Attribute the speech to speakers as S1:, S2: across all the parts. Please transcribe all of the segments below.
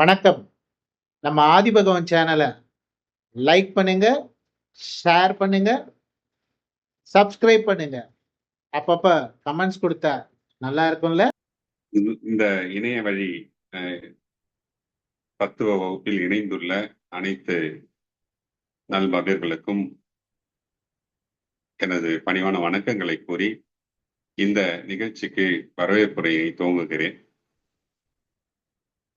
S1: வணக்கம். நம்ம ஆதிபகவன் சேனலை லைக் பண்ணுங்க ஷேர் பண்ணுங்க சப்ஸ்கிரைப் பண்ணுங்க. அப்பப்ப கமெண்ட்ஸ் கொடுத்தா நல்லா இருக்கும்ல?
S2: இந்த- இந்த இணைய வழி தத்துவ வகுப்பில் இணைந்துள்ள அனைத்து நல்பகர்களுக்கும் எனது பணிவான வணக்கங்களை கூறி இந்த நிகழ்ச்சிக்கு வரவேற்புரையை துவங்குகிறேன்.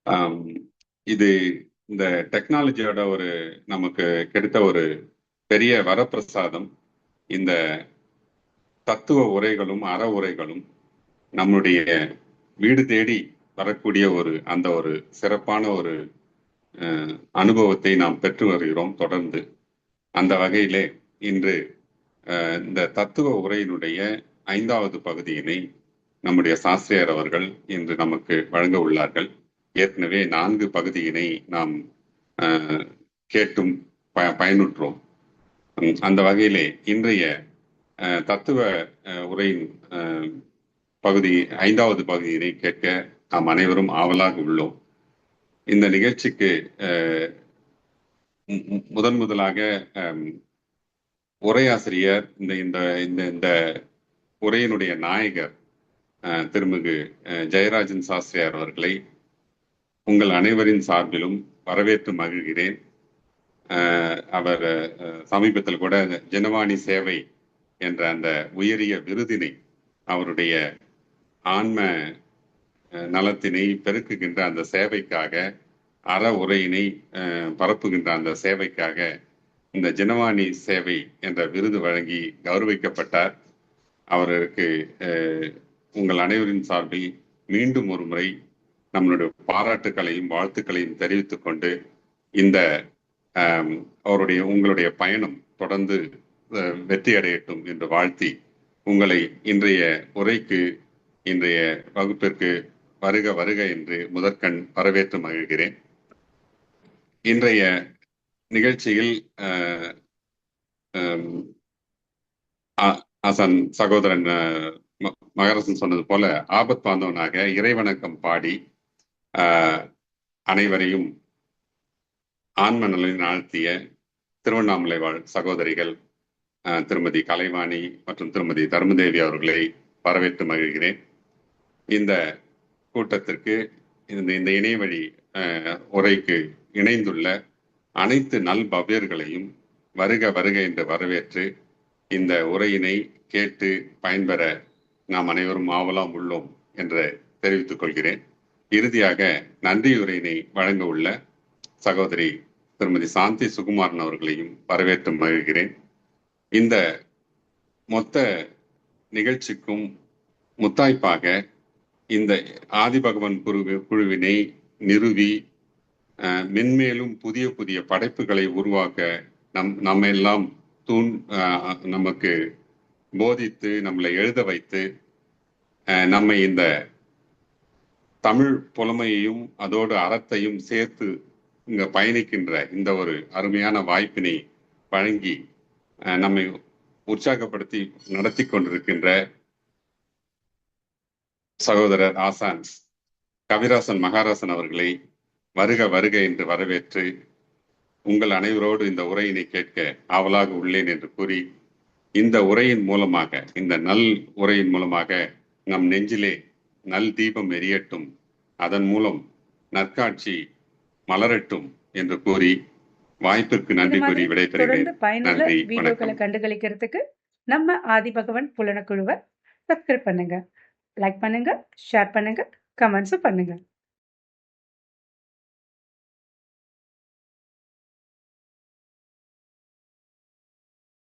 S2: ஆம், இது இந்த டெக்னாலஜியோட ஒரு நமக்கு கிடைத்த ஒரு பெரிய வரப்பிரசாதம். இந்த தத்துவ உரைகளும் அற உரைகளும் நம்முடைய வீடு தேடி வரக்கூடிய ஒரு அந்த ஒரு சிறப்பான ஒரு அனுபவத்தை நாம் பெற்று வருகிறோம் தொடர்ந்து. அந்த வகையிலே இன்று இந்த தத்துவ உரையினுடைய ஐந்தாவது பகுதியினை நம்முடைய சாஸ்திரியர் அவர்கள் இன்று நமக்கு வழங்க உள்ளார்கள். ஏற்கனவே நான்கு பகுதியினை நாம் கேட்டும் ப- பயனுற்றோம். அந்த வகையிலே இன்றைய தத்துவ உரையின் பகுதி ஐந்தாவது பகுதியினை கேட்க நாம் அனைவரும் ஆவலாக உள்ளோம். இந்த நிகழ்ச்சிக்கு மு- முதன் முதலாக உரையாசிரியர் இந்த இந்த இந்த இந்த உரையினுடைய நாயகர் திருமிகு ஜெயராஜன் சாஸ்திரியார் அவர்களை உங்கள் அனைவரின் சார்பிலும் வரவேற்று மகிழ்கிறேன். அவர் சமீபத்தில் கூட ஜெனவாணி ஜனவாணி சேவை என்ற அந்த உயரிய விருதினை அவருடைய ஆன்ம நலத்தினை பெருக்குகின்ற அந்த சேவைக்காக அற உரையினை பரப்புகின்ற அந்த சேவைக்காக இந்த ஜனவாணி சேவை என்ற விருது வழங்கி கௌரவிக்கப்பட்டார். அவருக்கு உங்கள் அனைவரின் சார்பில் மீண்டும் ஒரு முறை நம்மளுடைய பாராட்டுக்களையும் வாழ்த்துக்களையும் தெரிவித்துக் கொண்டு இந்த அவருடைய உங்களுடைய பயணம் தொடர்ந்து வெற்றி அடையட்டும் என்று வாழ்த்தி உங்களை இன்றைய உரைக்கு இன்றைய வகுப்பிற்கு வருக வருக என்று முதற்கண் வரவேற்று மகிழ்கிறேன். இன்றைய நிகழ்ச்சியில் அஹ், ஆசான் சகோதரன் ம- மகரசன் சொன்னது போல ஆபத் பாந்தவனாக இறைவணக்கம் பாடி அனைவரையும் ஆன்ம நலனில் ஆழ்த்திய திருவண்ணாமலை வாழ் சகோதரிகள் திருமதி கலைவாணி மற்றும் திருமதி தர்மதேவி அவர்களை வரவேற்று மகிழ்கிறேன். இந்த கூட்டத்திற்கு இந்த இந்த இணையவழி உரைக்கு இணைந்துள்ள அனைத்து நல்பவ்யர்களையும் வருக வருக என்று வரவேற்று இந்த உரையினை கேட்டு பயன்பெற நாம் அனைவரும் ஆவலாம் உள்ளோம் என்று தெரிவித்துக் கொள்கிறேன். இறுதியாக நன்றியுரையினை வழங்க உள்ள சகோதரி திருமதி சாந்தி சுகுமாரன் அவர்களையும் வரவேற்று மகிழ்கிறேன். இந்த மொத்த நிகழ்ச்சிக்கும் முத்தாய்ப்பாக இந்த ஆதிபகவன் குழு குழுவினை நிறுவி மென்மேலும் புதிய புதிய படைப்புகளை உருவாக்க நம் நம்ம எல்லாம் தூண் நமக்கு போதித்து நம்மளை எழுத வைத்து நம்மை இந்த தமிழ் புலமையையும் அதோடு அறத்தையும் சேர்த்து இங்க பயணிக்கின்ற இந்த ஒரு அருமையான வாய்ப்பினை வழங்கி அஹ், நம்மை உற்சாகப்படுத்தி நடத்தி கொண்டிருக்கின்ற சகோதரர் ஆசான் கவிராசன் மகாராசன் அவர்களை வருக வருக என்று வரவேற்று உங்கள் அனைவரோடு இந்த உரையினை கேட்க ஆவலாக உள்ளேன் என்று கூறி இந்த உரையின் மூலமாக இந்த நல் உரையின் மூலமாக நம் நெஞ்சிலே நல் தீபம் எரியட்டும். அதன் மூலம் நற்காட்சி மலரட்டும் என்று கூறி வாய்ப்பிற்கு நன்றி கூறி விடைபெறுகிறேன். நன்றி,
S3: வீடியோக்களை. கண்டுகளிக்கிறதுக்கு நம்ம ஆதிபகவன் புலனக்குழுவை சப்ஸ்கிரைப் பண்ணுங்க. லைக் பண்ணுங்க ஷேர் பண்ணுங்க கமெண்ட்ஸும் பண்ணுங்க.